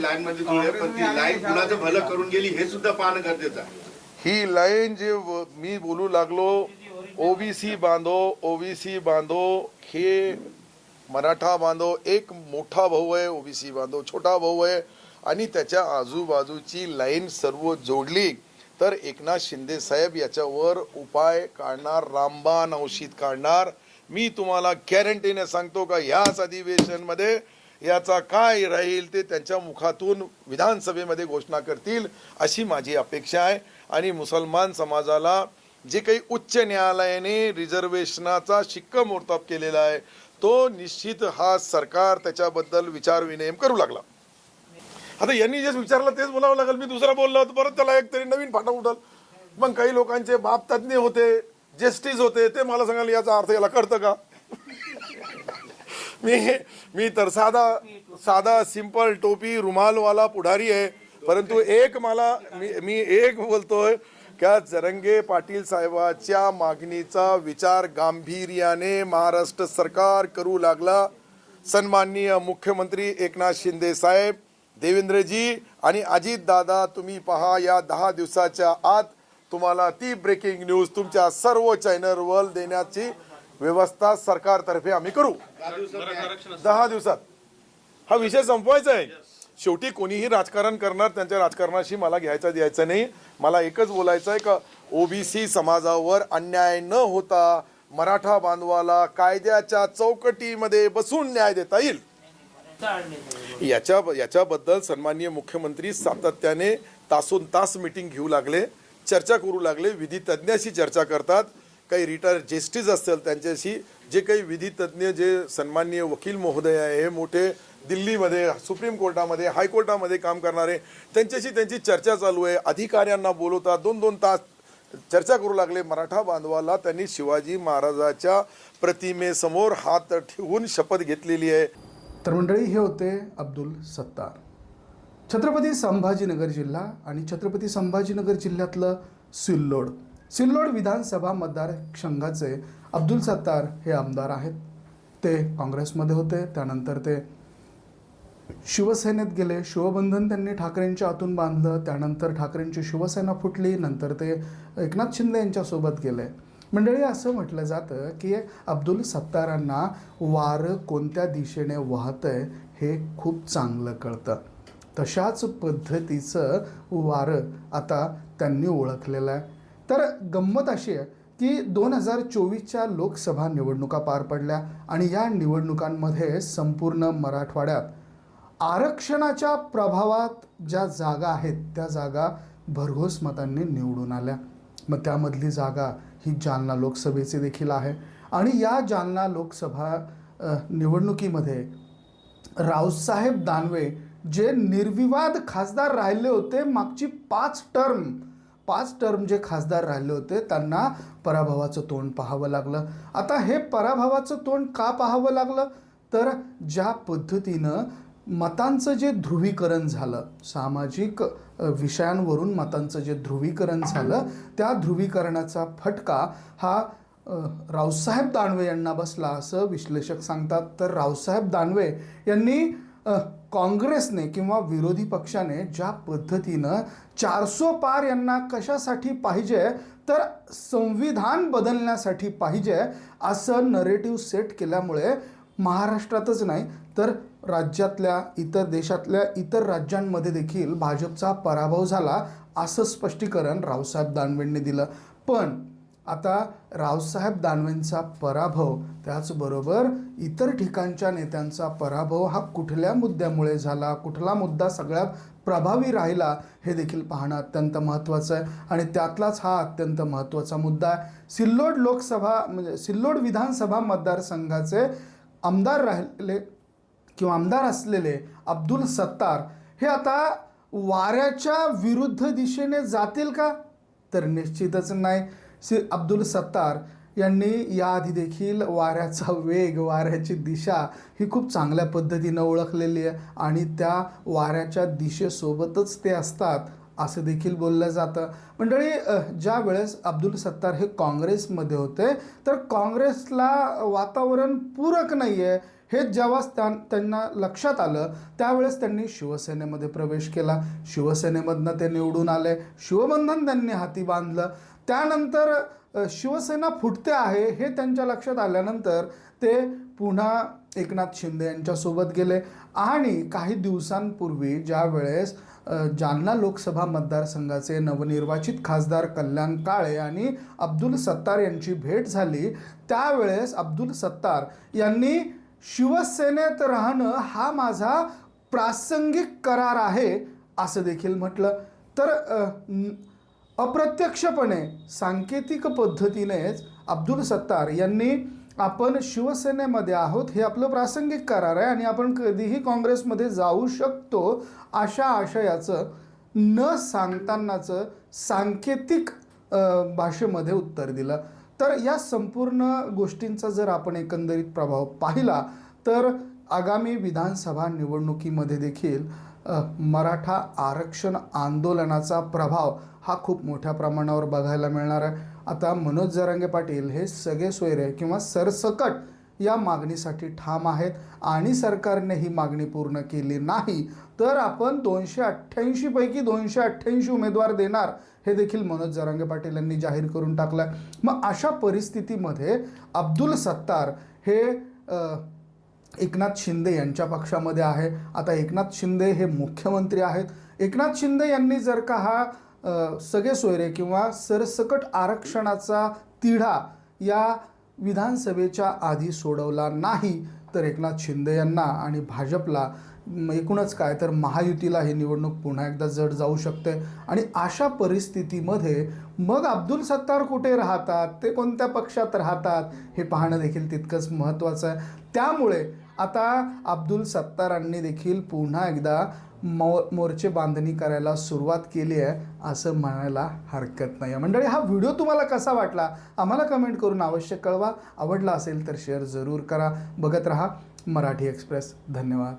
Line मध्ये जुळे पण ती लाईन कुणाचं भलं करून गेली हे सुद्धा पाहणं गरजेचं आहे. ही लाईन जे मी बोलू लागलो ओबीसी बांधो ओबीसी बांधो हे मराठा बांधव एक मोठा भाऊ आहे ओबीसी बांधव छोटा भाऊ आहे आणि त्याच्या आजूबाजूची लाईन सर्व जोडली तर एकनाथ शिंदे साहेब याच्यावर उपाय काढणार रामबाण औषध काढणार. मी तुम्हाला गॅरंटीने सांगतो का याच अधिवेशनमध्ये याचा काय राहील ते त्यांच्या मुखातून विधानसभेमध्ये घोषणा करतील अशी माझी अपेक्षा आहे. आणि मुसलमान समाजाला जे काही उच्च न्यायालयाने रिझर्वेशनाचा शिक्कामोर्तब केलेला आहे तो निश्चित हा सरकार त्याच्याबद्दल विचार विनिमय करू लागला. आता यांनी जे विचारलं तेच बोलावं लागेल. मी दुसरा बोललो तर परत त्याला एक तरी नवीन फाटा उठल. मग काही लोकांचे बाप तज्ज्ञ होते जेस्टिस होते ते मला सांगाल याचा अर्थ याला कळतं का? मी मी तर साधा साधा सिंपल टोपी रुमालवाला पुढारी आहे. परंतु एक मला मी मी एक बोलतोय का जरंगे पाटील साहेबाच्या मागणीचा विचार गांभीर्याने महाराष्ट्र सरकार करू लागला. सन्माननीय मुख्यमंत्री एकनाथ शिंदे साहेब देवेंद्रजी आणि अजित दादा तुम्ही पहा या दहा दिवसाच्या आत तुम्हाला ती ब्रेकिंग न्यूज तुमच्या सर्व चॅनलवर देण्याची व्यवस्था सरकारतर्फे आम्ही करू. दहा दिवसात. हा विषय संपवायचा आहे. शेवटी कोणीही राजकारण करणार त्यांच्या राजकारणाशी मला घ्यायचा द्यायचं नाही. मला एकच बोलायचं आहे का ओबीसी समाजावर अन्याय न होता मराठा बांधवाला कायद्याच्या चौकटीमध्ये बसून न्याय देता येईल. याच्या याच्याबद्दल सन्माननीय मुख्यमंत्री सातत्याने तासून तास मीटिंग घेऊ लागले चर्चा करू लागले विधी तज्ज्ञाशी चर्चा करतात. काही रिटायर जस्टिस असतील त्यांच्याशी जे काही विधितज्ञ जे सन्माननीय वकील महोदय आहे हे मोठे दिल्लीमध्ये सुप्रीम कोर्टामध्ये हायकोर्टामध्ये काम करणारे त्यांच्याशी त्यांची चर्चा चालू आहे. अधिकाऱ्यांना बोलवतात दोन दोन तास चर्चा करू लागले. मराठा बांधवाला त्यांनी शिवाजी महाराजाच्या प्रतिमेसमोर हात ठेवून शपथ घेतलेली आहे. तर मंडळी हे होते अब्दुल सत्तार. छत्रपती संभाजीनगर जिल्हा आणि छत्रपती संभाजीनगर जिल्ह्यातलं सिल्लोड. सिल्लोड विधानसभा मतदारसंघाचे अब्दुल सत्तार हे आमदार आहेत. ते काँग्रेसमध्ये होते. त्यानंतर ते शिवसेनेत गेले. शिवबंधन त्यांनी ठाकरेंच्या आतून बांधलं. त्यानंतर ठाकरेंची शिवसेना फुटली. नंतर ते एकनाथ शिंदे यांच्यासोबत गेले. मंडळी असं म्हटलं जातं की अब्दुल सत्तारांना वारं कोणत्या दिशेने वाहतंय हे खूप चांगलं कळतं. तशाच पद्धतीचं वारं आता त्यांनी ओळखलेलं आहे. तर गंमत अशी आहे की दोन हजार चोवीसच्या लोकसभा निवडणुका पार पडल्या आणि या निवडणुकांमध्ये संपूर्ण मराठवाड्यात आरक्षणाच्या प्रभावात ज्या जागा आहेत त्या जागा भरघोस मतांनी निवडून आल्या. मग त्यामधली जागा ही जालना लोकसभेची देखील आहे. आणि या जालना लोकसभा निवडणुकीमध्ये रावसाहेब दानवे जे निर्विवाद खासदार राहिले होते मागची पाच टर्म पाच टर्म जे खासदार राहिले होते त्यांना पराभवाचं तोंड पाहावं लागलं. आता हे पराभवाचं तोंड का पाहावं लागलं? तर ज्या पद्धतीनं मतांचं जे ध्रुवीकरण झालं सामाजिक विषयांवरून मतांचं जे ध्रुवीकरण झालं त्या ध्रुवीकरणाचा फटका हा रावसाहेब दानवे यांना बसला असं विश्लेषक सांगतात. तर रावसाहेब दानवे यांनी काँग्रेसने किंवा विरोधी पक्षाने ज्या पद्धतीनं चारसो पार यांना कशासाठी पाहिजे तर संविधान बदलण्यासाठी पाहिजे असं नरेटिव्ह सेट केल्यामुळे महाराष्ट्रातच नाही तर राज्यातल्या इतर देशातल्या इतर राज्यांमध्ये देखील भाजपचा पराभव झाला असं स्पष्टीकरण रावसाहेब दानवेंनी दिलं. पण आता रावसाहेब दानवेंचा पराभव त्याचबरोबर इतर ठिकाणच्या नेत्यांचा पराभव हा कुठल्या मुद्द्यामुळे झाला? कुठला मुद्दा सगळ्यात प्रभावी राहिला हे देखील पाहणं अत्यंत महत्त्वाचं आहे. आणि त्यातलाच हा अत्यंत महत्त्वाचा मुद्दा आहे. सिल्लोड लोकसभा म्हणजे सिल्लोड विधानसभा मतदारसंघाचे आमदार राहिलेले किंवा आमदार असलेले अब्दुल सत्तार हे आता वाऱ्याच्या विरुद्ध दिशेने जातील का? तर निश्चितच नाही. श्री अब्दुल सत्तार यांनी याआधी देखील वाऱ्याचा वेग वाऱ्याची दिशा ही खूप चांगल्या पद्धतीनं ओळखलेली आहे आणि त्या वाऱ्याच्या दिशेसोबतच ते असतात असं देखील बोललं जातं. मंडळी ज्या वेळेस अब्दुल सत्तार हे काँग्रेसमध्ये होते तर काँग्रेसला वातावरण पूरक नाही आहे हे जेव्हा त्यां- त्यांना लक्षात आलं त्यावेळेस त्यांनी शिवसेनेमध्ये प्रवेश केला. शिवसेनेमधनं ते निवडून आले. शिवबंधन त्यांनी हाती बांधलं. त्यानंतर शिवसेना फुटते आहे हे त्यांच्या लक्षात आल्यानंतर ते पुन्हा एकनाथ शिंदे यांच्यासोबत गेले. आणि काही दिवसांपूर्वी ज्या वेळेस जालना लोकसभा मतदारसंघाचे नवनिर्वाचित खासदार कल्याण काळे आणि अब्दुल सत्तार यांची भेट झाली त्यावेळेस अब्दुल सत्तार यांनी शिवसेनेत राहणं हा माझा प्रासंगिक करार आहे असं देखील म्हटलं. तर न- अप्रत्यक्षपणे सांकेतिक पद्धतीनेच अब्दुल सत्तार यांनी आपण शिवसेनेमध्ये आहोत हे आपलं प्रासंगिक करार आहे आणि आपण कधीही काँग्रेसमध्ये जाऊ शकतो अशा आशयाचं न सांगतानाचं सांकेतिक भाषेमध्ये उत्तर दिलं. तर या संपूर्ण गोष्टींचा जर आपण एकंदरीत प्रभाव पाहिला तर आगामी विधानसभा निवडणुकीमध्ये देखील मराठा आरक्षण आंदोलनाचा प्रभाव हा खूप मोठ्या प्रमाणावर बघायला मिळणार आहे. आता मनोज जरांगे पाटील हे सगळे सोयरे किंवा सरसकट या मागणीसाठी ठाम आहेत आणि सरकारने ही मागणी पूर्ण केली नाही तर आपण दोनशे अठ्ठ्याऐंशीपैकी दोनशे अठ्ठ्याऐंशी उमेदवार देणार हे देखील मनोज जरांगे पाटील यांनी जाहीर करून टाकलं मग अशा परिस्थितीमध्ये अब्दुल सत्तार हे एकनाथ शिंदे यांच्या पक्षामध्ये आहे. आता एकनाथ शिंदे हे मुख्यमंत्री आहेत. एकनाथ शिंदे यांनी जर का हा सगळे सोयरे किंवा सरसकट आरक्षणाचा तिढा या विधानसभेच्या आधी सोडवला नाही तर एकनाथ शिंदे यांना आणि भाजपला एकूणच काय तर महायुतीला ही निवडणूक पुन्हा एकदा जड जाऊ शकते. आणि अशा परिस्थितीमध्ये मग अब्दुल सत्तार कुठे राहतात? ते कोणत्या पक्षात राहतात? हे पाहणं देखील तितकंच महत्त्वाचं आहे. त्यामुळे आता अब्दुल सत्तारांनी देखील पुन्हा एकदा मो मोर्चे बांधणी करायला सुरुवात केली आहे असं म्हणायला हरकत नाही. आहे मंडळी हा व्हिडिओ तुम्हाला कसा वाटला? आम्हाला कमेंट करून अवश्य कळवा. आवडला असेल तर शेअर जरूर करा. बघत राहा मराठी एक्सप्रेस. धन्यवाद.